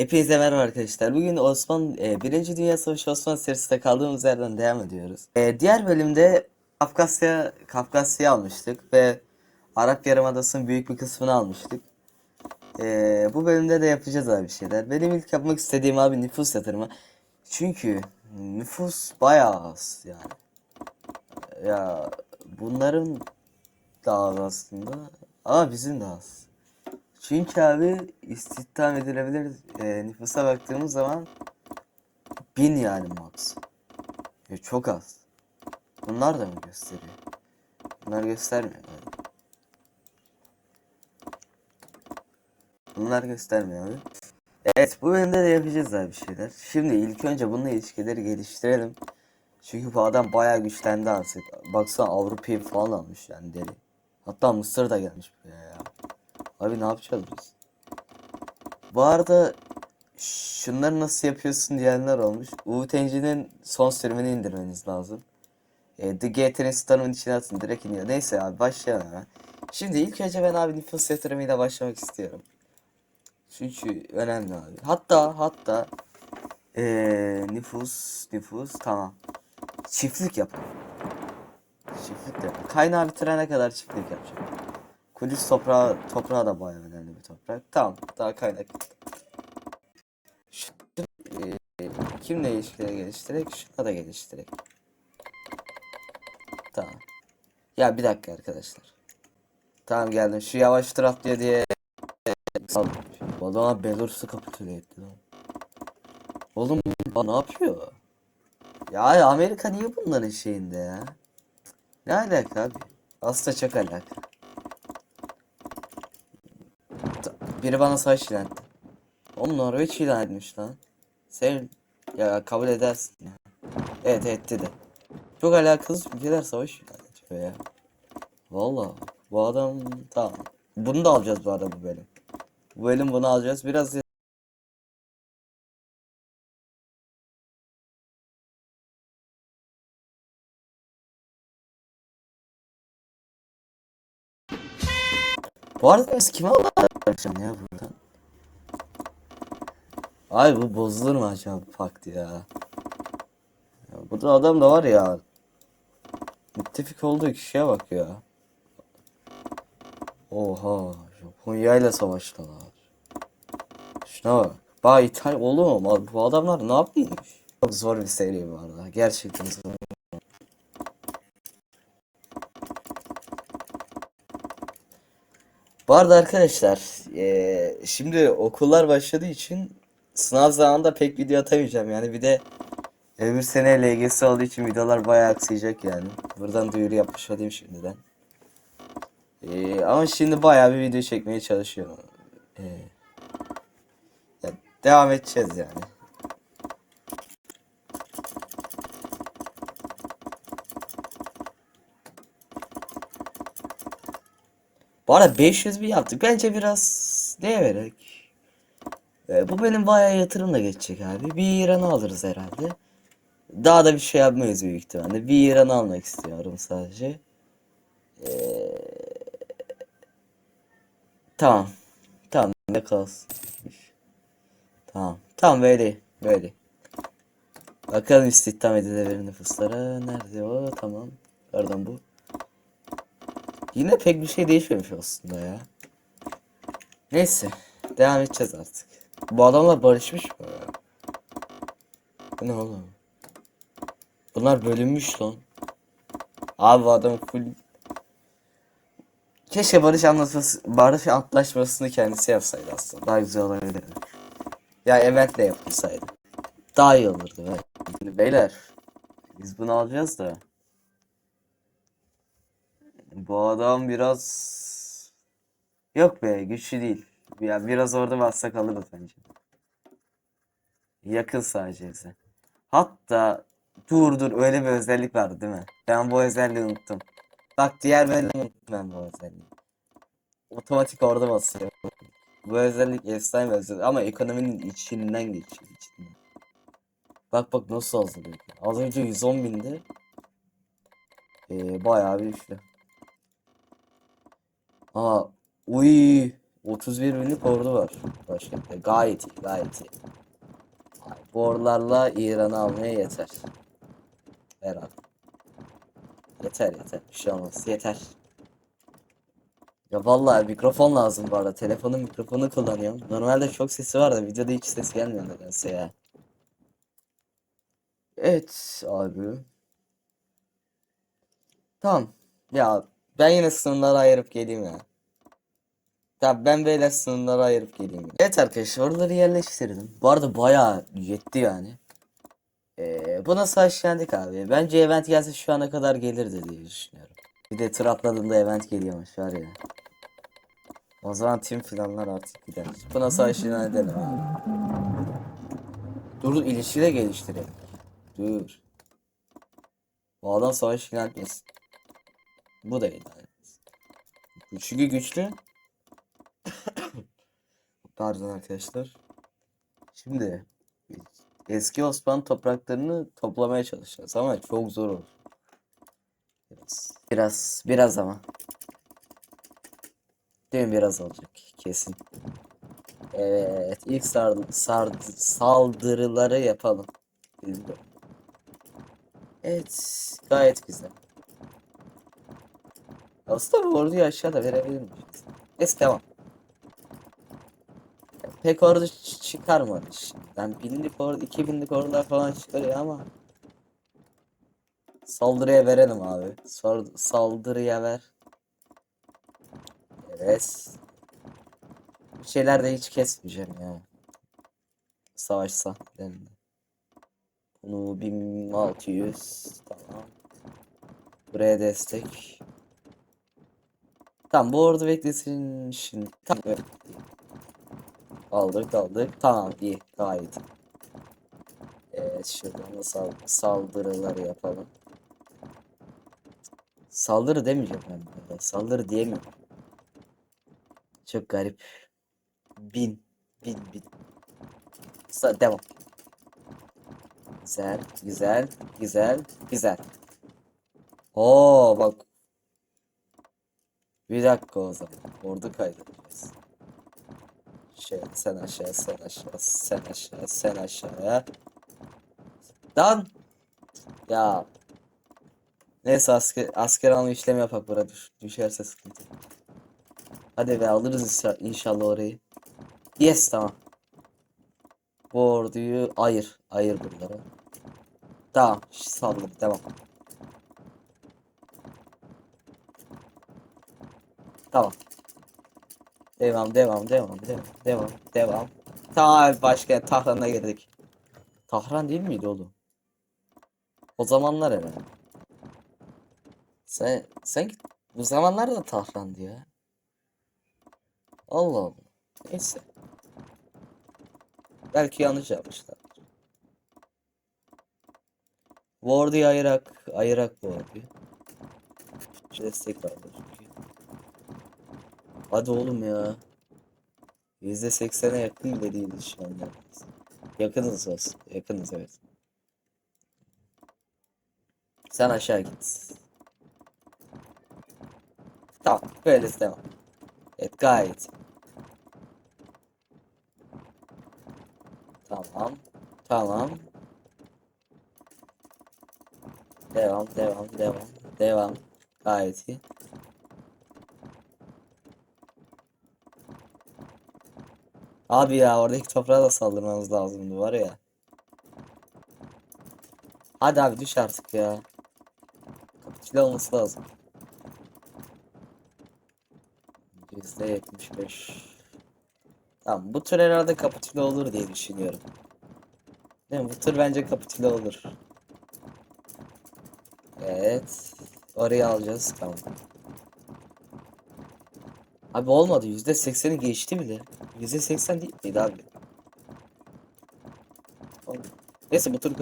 Hepinize merhaba arkadaşlar. Bugün Osman e, Birinci Dünya Savaşı Osman serisinde kaldığımız yerden devam ediyoruz. E, diğer bölümde Kafkasya Kafkasya'yı almıştık ve Arap Yarımadası'nın büyük bir kısmını almıştık. E, bu bölümde de yapacağız abi şeyler. Benim ilk yapmak istediğim abi nüfus yatırımı. Çünkü nüfus bayağı az yani. Ya bunların da az aslında ama bizim de az. Çünkü abi istihdam edilebilir e, nüfusa baktığımız zaman bin yani max. Ya çok az. Bunlar da mı gösteriyor? Bunlar göstermiyor. abi. Bunlar göstermiyor abi. Evet bu bölümde de yapacağız abi bir şeyler. Şimdi ilk önce bununla ilişkileri geliştirelim. Çünkü bu adam bayağı güçlendi artık. Baksana Avrupa'yı falan almış yani deli. Hatta Mısır da gelmiş buraya ya. Abi ne yapacağız biz? Bu arada şunları nasıl yapıyorsun diyenler olmuş. UTNC'nin son sürümünü indirmeniz lazım. E, The Gator'ın Storm'un içine atın direkt iniyor. Neyse abi başlayalım hemen. Şimdi ilk önce ben abi nüfus yatırımıyla başlamak istiyorum. Çünkü önemli abi. Hatta hatta e, nüfus nüfus tamam. Çiftlik yapalım. Çiftlik de. Kaynağı bitirene kadar çiftlik yapacağım. Kudüs toprağı, toprağı da bayağı önemli bir toprak. Tamam, daha kaynak. Şu, e, kimle ilişkileri geliştirerek, şuna da geliştirerek. Tamam. Ya bir dakika arkadaşlar. Tamam geldim. Şu yavaş atlıyor diye. Bu adam Belarus'u kapitüle etti lan. Oğlum ne yapıyor? Ya Amerika niye bunların şeyinde ya? Ne alaka abi? Aslında çok alaka. Biri bana savaş ilan etti. Oğlum Norveç ilan etmiş lan. Sen ya kabul edersin. Evet etti de. Çok alakasız ülkeler savaş ilan ediyor ya. Valla bu adam tamam. Bunu da alacağız bu arada bu bölüm. Bu bölüm bunu alacağız. Biraz Bu arada biz kime alacağım ya buradan? Ay bu bozulur mu acaba bu pakt ya? ya? Burada adam da var ya. Müttefik olduğu kişiye bak ya. Oha Japonya ile savaştılar. Şuna bak. Bak İtalya oğlum bu adamlar ne yapmış? Çok zor bir seri bu arada. Gerçekten zor. Bu arada arkadaşlar eee, şimdi okullar başladığı için sınav zamanında pek video atamayacağım yani bir de öbür sene LGS olduğu için videolar bayağı aksayacak yani. Buradan duyuru yapmış olayım şimdiden. Eee, ama şimdi bayağı bir video çekmeye çalışıyorum. Eee, ya devam edeceğiz yani. Bu arada 500 bin yaptık. Bence biraz neye vererek? Ee, bu benim bayağı yatırımla geçecek abi. Bir İran'ı alırız herhalde. Daha da bir şey yapmayız büyük ihtimalle. Bir İran'ı almak istiyorum sadece. Ee, tamam. Tamam ne kalsın. Tamam. Tamam böyle. Böyle. Bakalım istihdam edilebilir nüfuslara. Nerede o? Tamam. Pardon bu. Yine pek bir şey değişmemiş aslında ya. Neyse. Devam edeceğiz artık. Bu adamlar barışmış mı? Bu ne oğlum? Bunlar bölünmüş lan. Abi bu adam full... Keşke barış anlaşması, barış antlaşmasını kendisi yapsaydı aslında. Daha güzel olabilirdi. Ya eventle yapılsaydı. Daha iyi olurdu be. Beyler. Biz bunu alacağız da. Bu adam biraz yok be güçlü değil. Ya biraz orada bassak alırız bence. Yakın sadece bize. Hatta dur dur öyle bir özellik vardı değil mi? Ben bu özelliği unuttum. Bak diğer bölümü unuttum ben bu özelliği. Otomatik orada basıyor. Bu özellik efsane özellik ama ekonominin içinden geçiyor içinden. Bak bak nasıl hazırlıyor. Az önce 110 bindi. Ee, bayağı bir güçlü. Aa, uy. 31 binlik ordu var başkentte. Gayet iyi, gayet iyi. Bu İran'ı almaya yeter. Herhalde. Yeter yeter. Bir şey olmaz. Yeter. Ya vallahi mikrofon lazım bu arada. Telefonun mikrofonu kullanıyorum. Normalde çok sesi var da videoda hiç ses gelmiyor nedense ya. Evet abi. Tamam. Ya ben yine sınırları ayırıp geleyim ya. Tamam ben böyle sınırları ayırıp geleyim. ya. Evet arkadaşlar oraları yerleştirdim. Bu arada bayağı yetti yani. Ee, buna savaş yendik abi. Bence event gelse şu ana kadar gelirdi diye düşünüyorum. Bir de tır atladığında event geliyormuş var ya. O zaman tüm planlar artık gider. Buna ilan edelim abi. Dur ilişki de geliştirelim. Dur. Bu adam savaş ilan etmesin. Bu da etmesin. Çünkü güçlü. Pardon arkadaşlar. Şimdi eski Osmanlı topraklarını toplamaya çalışacağız ama çok zor olur. Biraz, biraz, ama. Değil mi biraz olacak kesin. Evet, ilk sar, sar, saldırıları yapalım. Evet, gayet güzel. Orduyu aşağıda verebilir miyiz? Neyse devam. Pek ordu ç- çıkarmadı şimdiden. Binlik ordu, iki binlik ordular falan çıkarıyor ama. Saldırıya verelim abi. Sor, saldırıya ver. Evet. Bir şeyler de hiç kesmeyeceğim ya. Savaş sahnelerinde. Bunu 1600 tamam. Buraya destek. Tamam bu ordu beklesin şimdi. Tamam. Aldık aldık. Tamam iyi gayet. Evet şuradan da sal saldırıları yapalım. Saldırı demeyeceğim ben burada. Saldırı diyemiyorum. Çok garip. Bin. Bin bin. Sa devam. Güzel, güzel, güzel, güzel. Oo bak. Bir dakika o zaman. Ordu kaydedeceğiz. Şöyle sen aşağı, sen aşağı, sen aşağı, sen aşağıya. Lan! Ya. Neyse asker, asker alma işlemi yapak burada düş, düşerse sıkıntı. Hadi be alırız inşa- inşallah orayı. Yes tamam. Bu orduyu ayır. Ayır bunları. Tamam. Saldır. Devam. Tamam. Devam, devam, devam, devam, devam, devam. Tamam abi başkent Tahran'a girdik. Tahran değil miydi oğlum? O zamanlar herhalde. Sen, sen bu zamanlar da Tahran'dı ya. Allah Allah. Neyse. Belki yanlış yapmışlar. Orduyu ayırak, ayırak bu. Şu destek vardı çünkü. Hadi oğlum ya. %80'e yakın bile değiliz şu anda. Yakınız olsun. Yakınız evet. Sen aşağı git. Tamam. Böyle devam. Evet gayet. Tamam. Tamam. Devam, devam, devam, devam. Gayet iyi. Abi ya oradaki toprağa da saldırmamız lazımdı var ya. Hadi abi düş artık ya. Kapitüle olması lazım. %75. Tamam bu tur herhalde kapitüle olur diye düşünüyorum. Değil mi? Bu tur bence kapitüle olur. Evet. Orayı alacağız. Tamam. Abi olmadı. %80'i geçti bile. %80 değil miydi abi? Neyse bu tur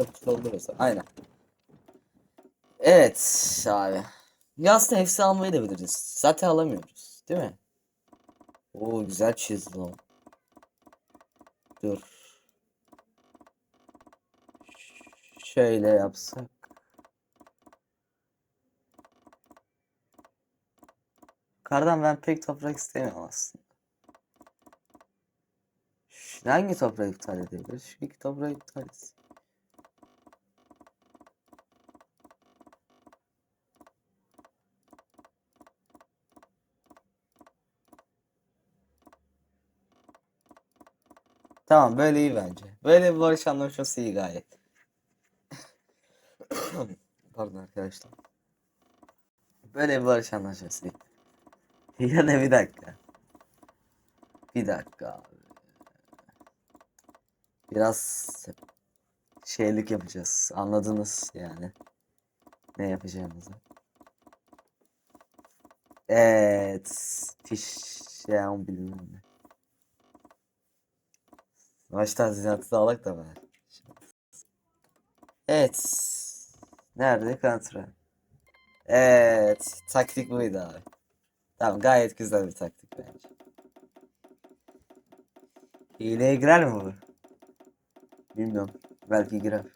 o zaman. Aynen. Evet abi. Ya aslında hepsi almayı da biliriz. Zaten alamıyoruz. Değil mi? Oo güzel çizdi lan. Dur. Şöyle yapsak. Kardan ben pek toprak istemiyorum aslında. Hangi toprağı iptal edebiliriz? Şu iki toprağı iptal etsin. Tamam böyle iyi bence. Böyle bir barış anlaşması iyi gayet. Pardon arkadaşlar. Böyle bir barış anlaşması iyi. Ya da bir dakika. Bir dakika abi. Biraz şeylik yapacağız. Anladınız yani. Ne yapacağımızı. Evet. Pişen bilmem ne. Savaş tazminatı da da var. Evet. Nerede kontrol? Evet. Taktik buydu abi. Tamam gayet güzel bir taktik bence. Hileye girer mi bu? Bilmiyorum. Belki girer.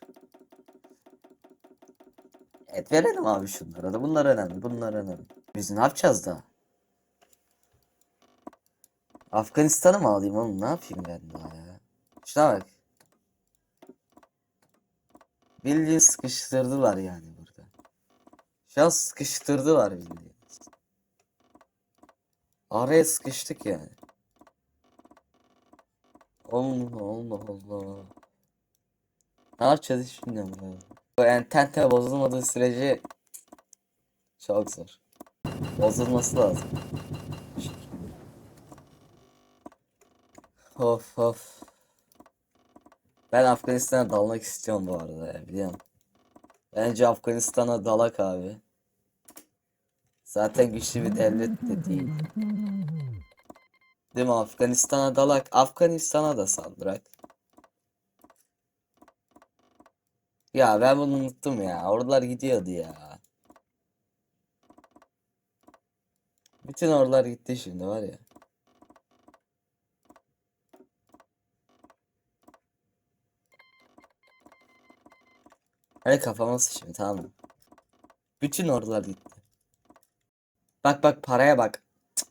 Evet verelim abi şunlara da. Bunlar önemli. Bunlar önemli. Biz ne yapacağız da? Afganistan'ı mı alayım oğlum? Ne yapayım ben daha ya? Şuna bak. Bildiğin sıkıştırdılar yani burada. Şu an sıkıştırdılar bildiğin. Araya sıkıştık yani. Allah Allah Allah. Ne yapacağız hiç bilmiyorum ya. Bu entente bozulmadığı sürece çok zor. Bozulması lazım. Of of. Ben Afganistan'a dalmak istiyorum bu arada ya biliyorum. Bence Afganistan'a dalak abi. Zaten güçlü bir devlet de değil. Değil mi Afganistan'a dalak. Afganistan'a da saldırak. Ya ben bunu unuttum ya. Oralar gidiyordu ya. Bütün oralar gitti şimdi var ya. Hadi kafama sıçayım tamam mı? Bütün oralar gitti. Bak bak paraya bak. Cık.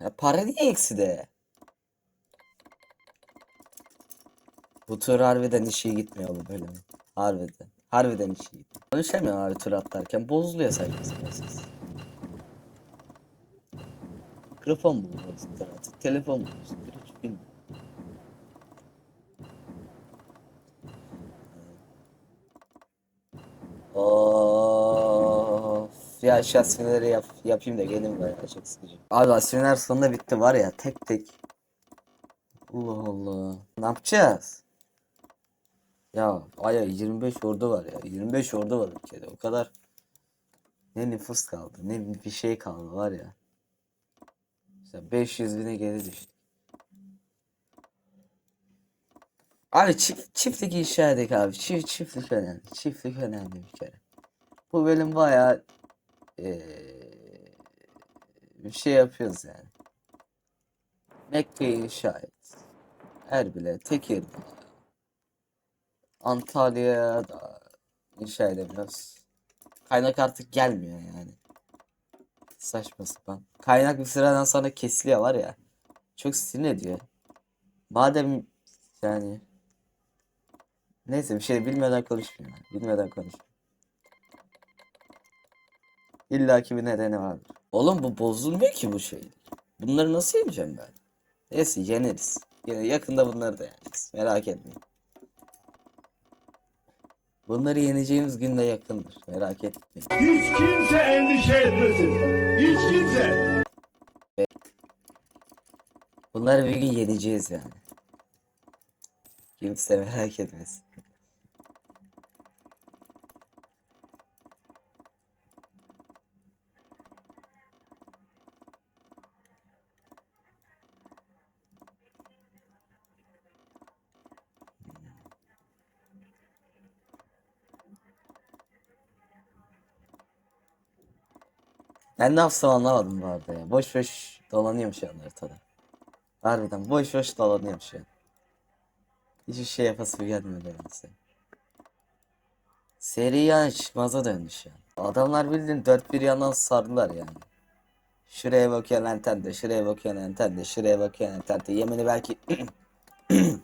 Ya para niye eksi de? Bu tur harbiden iyi gitmiyor bu bölüm. Harbiden. Harbiden iyi gitmiyor. Konuşamıyorum abi tur atlarken. Bozuluyor sapan ses. Mikrofon mu bozuldu artık? Telefon mu bozuldu? Hiç bilmiyorum. Of. Ya şu asfinleri yap, yapayım da gelin buraya çok sıkıcı. Abi asfinler sonunda bitti var ya tek tek. Allah Allah. Ne yapacağız? Ya aya 25 ordu var ya. 25 ordu var ülkede. O kadar ne nüfus kaldı ne bir şey kaldı var ya. İşte 500 bine geri düştü. Abi çift, çiftlik inşa edelim abi. Çift, çiftlik önemli. Çiftlik önemli bir kere. Bu bölüm bayağı eee, bir şey yapıyoruz yani. Mekke'yi inşa et. Erbil'e, Tekirdağ, Antalya'ya da inşa edemiyoruz. Kaynak artık gelmiyor yani. Saçma sapan. Kaynak bir sıradan sonra kesiliyor var ya. Çok sinir ediyor. Madem yani Neyse bir şey bilmeden konuşmuyorum. Bilmeden konuşmuyorum. İlla ki bir nedeni vardır. Oğlum bu bozulmuyor ki bu şey. Bunları nasıl yeneceğim ben? Neyse yeneriz. Yine yakında bunları da yeneriz. Merak etmeyin. Bunları yeneceğimiz gün de yakındır. Merak etmeyin. Hiç kimse endişe etmesin. Hiç kimse. Bunları bir gün yeneceğiz yani. Kimse merak etmesin. Ben ne yapsam anlamadım bu arada ya. Boş boş dolanıyorum şu an haritada. Harbiden boş boş dolanıyorum şu an. Hiçbir şey yapası gelmiyor nedense. Seri yani çıkmaza döndü şu. Adamlar bildiğin dört bir yandan sardılar yani. Şuraya bakıyor Entente, şuraya bakıyor Entente, şuraya bakıyor Entente. Yemen'i belki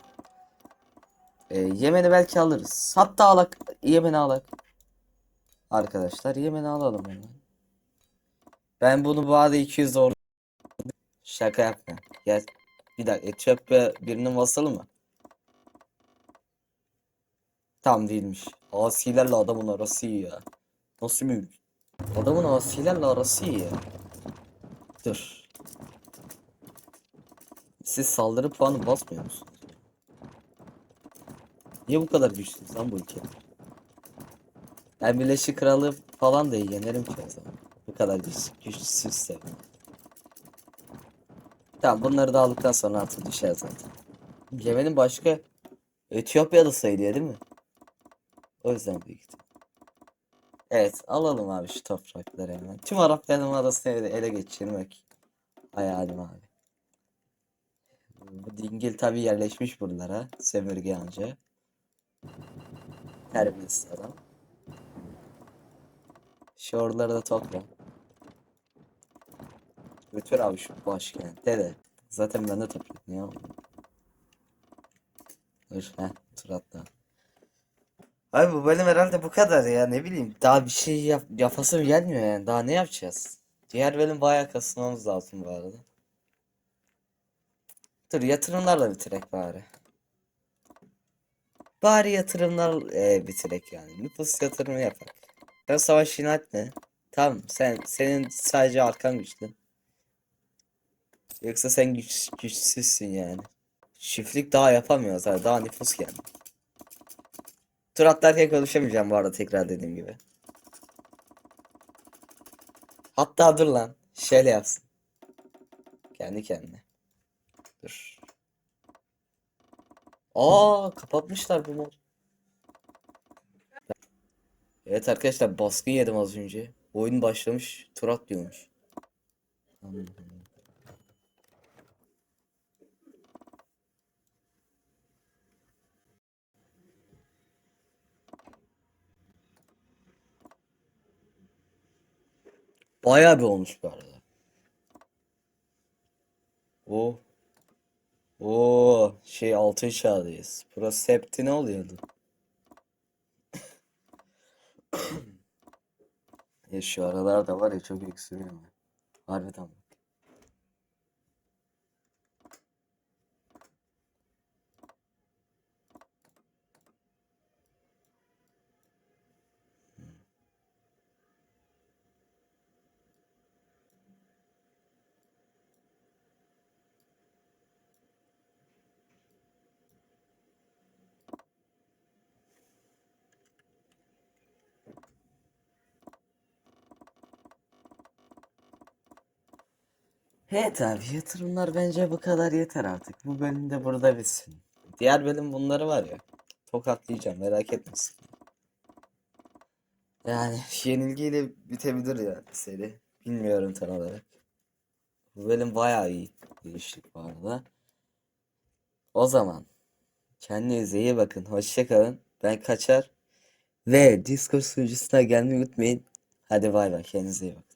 e, Yemen'i belki alırız. Hatta alak Yemen'i alak. Arkadaşlar Yemen'i alalım hemen. Ben bunu bu arada 200 ordu Şaka yapma. Gel. Bir dakika. Etiyopya birinin vasalı mı? Tam değilmiş. Asilerle adamın arası iyi ya. Nasıl mümkün? Adamın asilerle arası iyi ya. Dur. Siz saldırı puanı basmıyor musunuz? Niye bu kadar güçlüyüz lan bu ülke? Ben Birleşik Krallığı falan da yenerim ki o zaman. Kadar güç, güçsüzse. Tamam bunları da aldıktan sonra artık düşer zaten. Yemen'in başka Etiyopya'da sayılıyor değil mi? O yüzden büyük. Evet alalım abi şu toprakları hemen. Tüm Arap Yarımadası'nı ele, ele geçirmek hayalim abi. Bu dingil tabi yerleşmiş buralara. Sömürge anca. Terbiyesiz adam. Şu oraları da topla. Götür abi şu başkente de. Zaten ben de topluyorum ya. Dur heh tur atla. Abi bu bölüm herhalde bu kadar ya ne bileyim. Daha bir şey yap yapasım gelmiyor yani. Daha ne yapacağız? Diğer bölüm bayağı kasılmamız lazım bu arada. Dur yatırımlarla bitirek bari. Bari yatırımlar e, bitirek yani. Nüfus yatırımı yapak. Sen savaş inat ne? Tamam sen senin sadece arkan güçlü. Yoksa sen güç, güçsüzsün yani. Çiftlik daha yapamıyoruz abi. Daha nüfus geldi. Tur atlarken konuşamayacağım bu arada tekrar dediğim gibi. Hatta dur lan. Şöyle yapsın. Kendi kendine. Dur. Aa kapatmışlar bu mod. Evet arkadaşlar baskın yedim az önce. Oyun başlamış. Tur atlıyormuş. Anladım. Bayağı bir olmuş bu arada. O. O şey altın çağdayız. Prosepti ne oluyordu? ya şu aralarda var ya çok yükseliyor. Harbiden Evet abi yatırımlar bence bu kadar yeter artık. Bu bölüm de burada bitsin. Diğer bölüm bunları var ya. Tokatlayacağım merak etmesin. Yani yenilgiyle bitebilir ya seri. Bilmiyorum tam olarak. Bu bölüm bayağı iyi geliştik bu arada. O zaman kendinize iyi bakın. Hoşça kalın. Ben kaçar. Ve Discord sunucusuna gelmeyi unutmayın. Hadi bay bay. Kendinize iyi bakın.